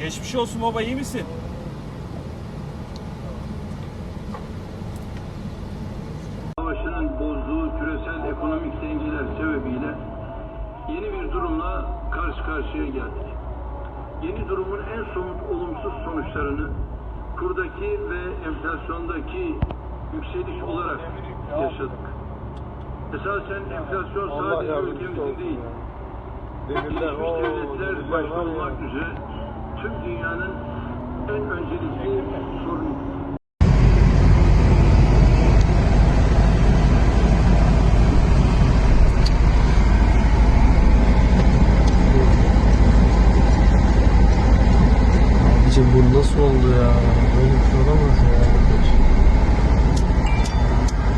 Geçmiş olsun baba iyi misin? Savaşının bozduğu küresel ekonomik dengeler sebebiyle yeni bir durumla karşı karşıya geldik. Yeni durumun en somut olumsuz sonuçlarını kurdaki ve enflasyondaki yükseliş olarak yaşadık. Esasen enflasyon sadece ülkemizin değil, gelişmiş devletler başta olmak üzere tüm dünyanın en öncelikli sorunu. Abicim bu nasıl oldu ya? Böyle bir şey olamaz ya.